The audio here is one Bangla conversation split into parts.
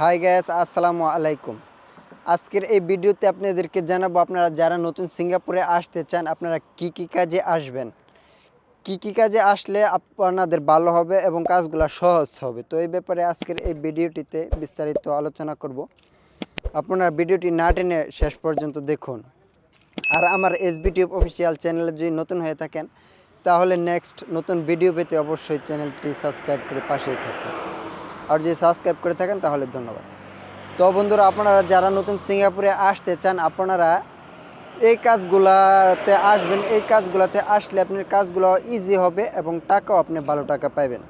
হাই গ্যাস আসসালামু আলাইকুম। আজকের এই ভিডিওতে আপনাদেরকে জানাব, আপনারা যারা নতুন সিঙ্গাপুরে আসতে চান, আপনারা কি কি কাজে আসবেন? কি কি কাজে আসলে আপনাদের ভালো হবে এবং কাজগুলো সহজ হবে? তো এই ব্যাপারে আজকের এই ভিডিওটিতে বিস্তারিত আলোচনা করব। আপনারা ভিডিওটি না টেনে শেষ পর্যন্ত দেখুন। আর আমার এসবি টিউব অফিসিয়াল চ্যানেলে যদি নতুন হয়ে থাকেন, তাহলে নেক্সট নতুন ভিডিও পেতে অবশ্যই চ্যানেলটি সাবস্ক্রাইব করে পাশেই থাকবেন আর যদি সাবস্ক্রাইব করে থাকেন তাহলে ধন্যবাদ। তো বন্ধুরা, আপনারা যারা নতুন সিঙ্গাপুরে আসতে চান, আপনারা এই কাজগুলাতে আসবেন। এই কাজগুলাতে আসলে আপনার কাজগুলো ইজি হবে এবং টাকাও আপনি ভালো টাকা পাবেন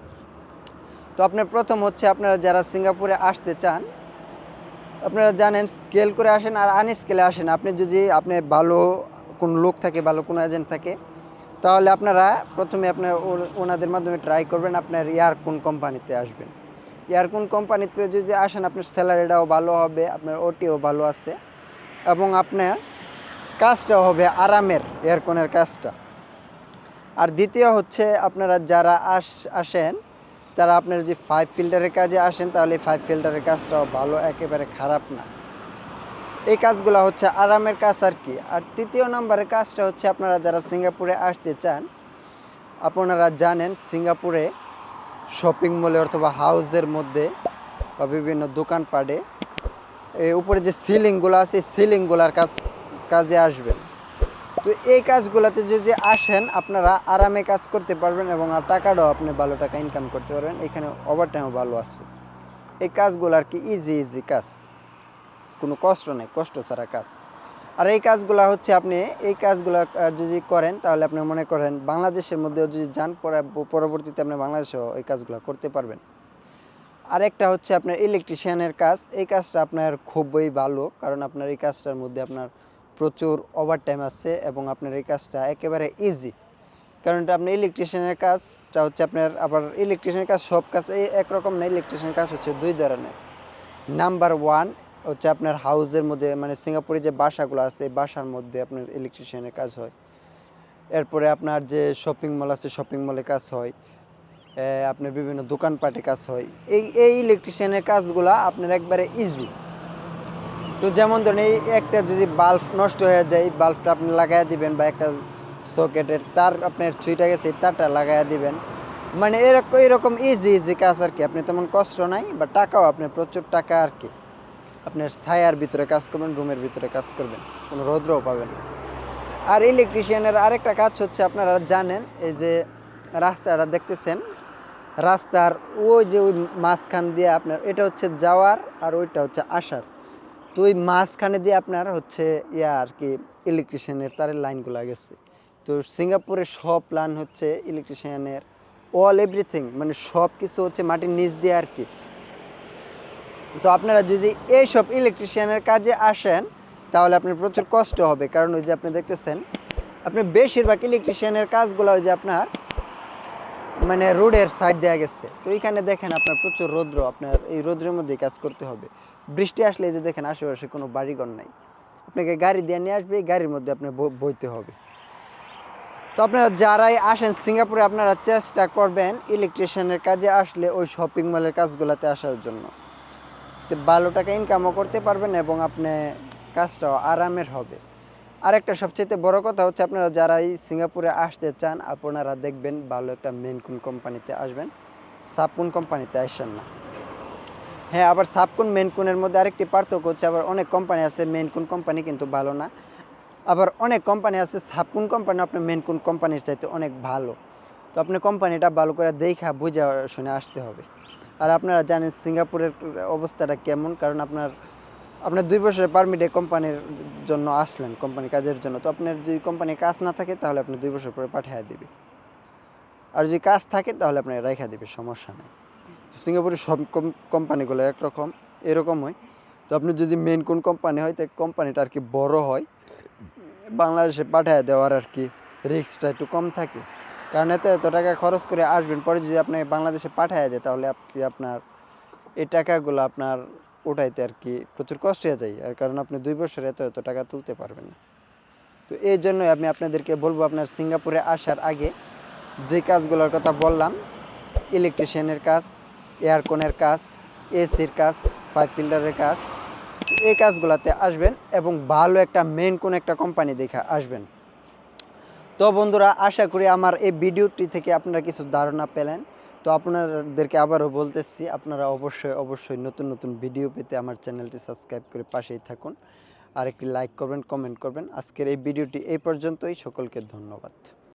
তো আপনার প্রথম হচ্ছে আপনারা যারা সিঙ্গাপুরে আসতে চান, আপনারা জানেন স্কেল করে আসেন আর আনস্কেলে আসেন। আপনি যদি আপনি ভালো কোন লোক থাকে, ভালো কোনো এজেন্ট থাকে, তাহলে আপনারা প্রথমে আপনার ওনাদের মাধ্যমে ট্রাই করবেন, আপনার ইয়ার কোন কোম্পানিতে আসবেন। ইয়ারকুন কোম্পানিতে যদি আসেন, আপনার স্যালারিটাও ভালো হবে, আপনার ওটিও ভালো আছে, এবং আপনার কাজটাও হবে আরামের এয়ারকনের কাজটা। আর দ্বিতীয় হচ্ছে, আপনারা যারা আস, আসেন, তারা আপনার যদি ফাইভ ফিল্টারের কাজে আসেন, তাহলে ফাইভ ফিল্টারের কাজটাও ভালো, একেবারে খারাপ না। এই কাজগুলো হচ্ছে আরামের কাজ আর কি। আর তৃতীয় নম্বরের কাজটা হচ্ছে, আপনারা যারা সিঙ্গাপুরে আসতে চান, আপনারা জানেন, সিঙ্গাপুরে শপিং মলে অথবা হাউসের মধ্যে বা বিভিন্ন দোকানপাটে এই উপরে যে সিলিংগুলো আছে সিলিংগুলার কাজ, কাজে আসবেন। তো এই কাজগুলোতে যদি আসেন, আপনারা আরামে কাজ করতে পারবেন এবং আর টাকাটাও আপনি ভালো টাকা ইনকাম করতে পারবেন। এখানে ওভারটাইমও ভালো আছে। এই কাজগুলো আর কি ইজি ইজি কাজ? কোনো কষ্ট নেই, কষ্ট ছাড়া কাজ। আর এই কাজগুলো হচ্ছে আপনি, এই কাজগুলো যদি করেন তাহলে আপনি মনে করেন বাংলাদেশের মধ্যেও যদি যান, পরে, পরবর্তীতে আপনি বাংলাদেশেও এই কাজগুলো করতে পারবেন। আরেকটা হচ্ছে আপনার ইলেকট্রিশিয়ানের কাজ, এই কাজটা আপনার খুবই ভালো, কারণ আপনার এই কাজটার মধ্যে আপনার প্রচুর ওভারটাইম আছে এবং আপনার এই কাজটা একেবারে ইজি কারণ এটা আপনার ইলেকট্রিশিয়ানের কাজটা হচ্ছে আপনার, আবার ইলেকট্রিশিয়ানের কাজ সব কাজ, এই একরকম না ইলেকট্রিশিয়ানের কাজ হচ্ছে দুই ধরনের। নাম্বার ওয়ান হচ্ছে আপনার হাউসের মধ্যে মানে সিঙ্গাপুরে যে বাসাগুলো আছে, এই বাসার মধ্যে আপনার ইলেকট্রিশিয়ানের কাজ হয়। এরপরে আপনার যে শপিং মল আছে শপিং মলে কাজ হয়। আপনার বিভিন্ন দোকানপাটে কাজ হয়। এই এই ইলেকট্রিশিয়ানের কাজগুলো আপনার একবারে ইজি তো যেমন ধরেন, এই একটা যদি বাল্ব নষ্ট হয়ে যায় বাল্বটা আপনি লাগাই দিবেন বা একটা সকেটের তার আপনার ছুঁইটা গেছে তারটা লাগাই দিবেন। মানে এরকম এরকম ইজি ইজি কাজ আর কি। আপনি তেমন কষ্ট নাই, বা টাকাও আপনার প্রচুর টাকা আর কি। আপনার ছায়ার ভিতরে কাজ করবেন, রুমের ভিতরে কাজ করবেন, কোনো রৌদ্রও পাবেন না। আর ইলেকট্রিশিয়ানের আরেকটা কাজ হচ্ছে, আপনারা জানেন, এই যে রাস্তাটা দেখতেছেন, রাস্তার ওই যে ওই মাঝখান দিয়ে আপনার, এটা হচ্ছে যাওয়ার আর ওইটা হচ্ছে আসার। তো ওই মাঝখানে দিয়ে আপনার হচ্ছে ইয়া আর কি, ইলেকট্রিশিয়ানের তারের লাইনগুলো গেছে। তো সিঙ্গাপুরের সব প্ল্যান হচ্ছে ইলেকট্রিশিয়ানের অল এভরিথিং মানে সব কিছু হচ্ছে মাটির নিচ দিয়ে আর কি। তো আপনারা যদি এইসব ইলেকট্রিশিয়ানের কাজে আসেন, তাহলে আপনার প্রচুর কষ্ট হবে। কারণ ওই যে আপনি দেখতেছেন, আপনি বেশিরভাগ ইলেকট্রিশিয়ানের কাজগুলো ওই যে আপনার মানে রোডের সাইড দেওয়া গেছে। তো এইখানে দেখেন আপনার প্রচুর রৌদ্র, আপনার এই রৌদ্রের মধ্যে কাজ করতে হবে। বৃষ্টি আসলে যে দেখেন, আশেপাশে কোনো বাড়িঘর নাই। আপনাকে গাড়ি দিয়ে নিয়ে আসবে গাড়ির মধ্যে আপনি ব- বইতে হবে। তো আপনারা যারাই আসেন, সিঙ্গাপুরে আপনারা চেষ্টা করবেন ইলেকট্রিশিয়ানের কাজে আসলে ওই শপিং মলের কাজগুলোতে আসার জন্য। ভালো টাকা ইনকামও করতে পারবেন এবং আপনি কাজটাও আরামের হবে। আর আরেকটা সবচেয়ে বড় কথা হচ্ছে আপনারা যারা এই সিঙ্গাপুরে আসতে চান, আপনারা দেখবেন ভালো একটা মেন কোন কোম্পানিতে আসবেন সাপুন কোম্পানিতে আসেন না। হ্যাঁ আবার সাবকুন মেনকুনের মধ্যে আরেকটি পার্থক্য হচ্ছে আবার অনেক কোম্পানি আছে মেনকুন কোম্পানি কিন্তু ভালো না। আবার অনেক কোম্পানি আছে সাবকুন কোম্পানি আপনার মেনকুন কোম্পানির চাইতে অনেক ভালো। তো আপনি কোম্পানিটা ভালো করে দেখা, বুঝে, শুনে আসতে হবে। আর আপনারা জানেন সিঙ্গাপুরের অবস্থাটা কেমন, কারণ আপনার আপনার দুই বছরের পারমিটে কোম্পানির জন্য আসলেন কোম্পানি কাজের জন্য। তো আপনার যদি কোম্পানির কাজ না থাকে, তাহলে আপনি দুই বছর পরে পাঠিয়ে দিবে। আর যদি কাজ থাকে, তাহলে আপনার রেখা দিবে, সমস্যা নেই। সিঙ্গাপুরের সব কোম- কোম্পানিগুলো একরকম এরকম হয় তো আপনি যদি মেন কোন কোম্পানি হয়, তো কোম্পানিটা আর কি বড় হয়, বাংলাদেশে পাঠিয়ে দেওয়ার আর কি রিস্কটা একটু কম থাকে। কারণ এত এত টাকা খরচ করে আসবেন, পরে যদি আপনাকে বাংলাদেশে পাঠিয়ে দেয়, তাহলে আপনি আপনার এই টাকাগুলো আপনার উঠাইতে আর কি প্রচুর কষ্ট হয়ে যায়। আর কারণ আপনি দুই বছর এত এত টাকা তুলতে পারবেন না। তো এই জন্যই আমি আপনাদেরকে বলব, আপনার সিঙ্গাপুরে আসার আগে যে কাজগুলোর কথা বললাম, ইলেকট্রিশিয়ানের কাজ এয়ারকনের কাজ, এসির কাজ, পাইপ ফিল্টারের কাজ, এই কাজগুলোতে আসবেন এবং ভালো একটা মেন কোন একটা কোম্পানি দেখে আসবেন। তো বন্ধুরা, আশা করি আমার এই ভিডিওটি থেকে আপনারা কিছু ধারণা পেলেন। তো আপনাদেরকে আবারও বলতেছি, আপনারা অবশ্যই অবশ্যই নতুন নতুন ভিডিও পেতে আমার চ্যানেলটি সাবস্ক্রাইব করে পাশেই থাকুন। আর একটি লাইক করবেন, কমেন্ট করবেন। আজকের এই ভিডিওটি এই পর্যন্তই। সকলকে ধন্যবাদ।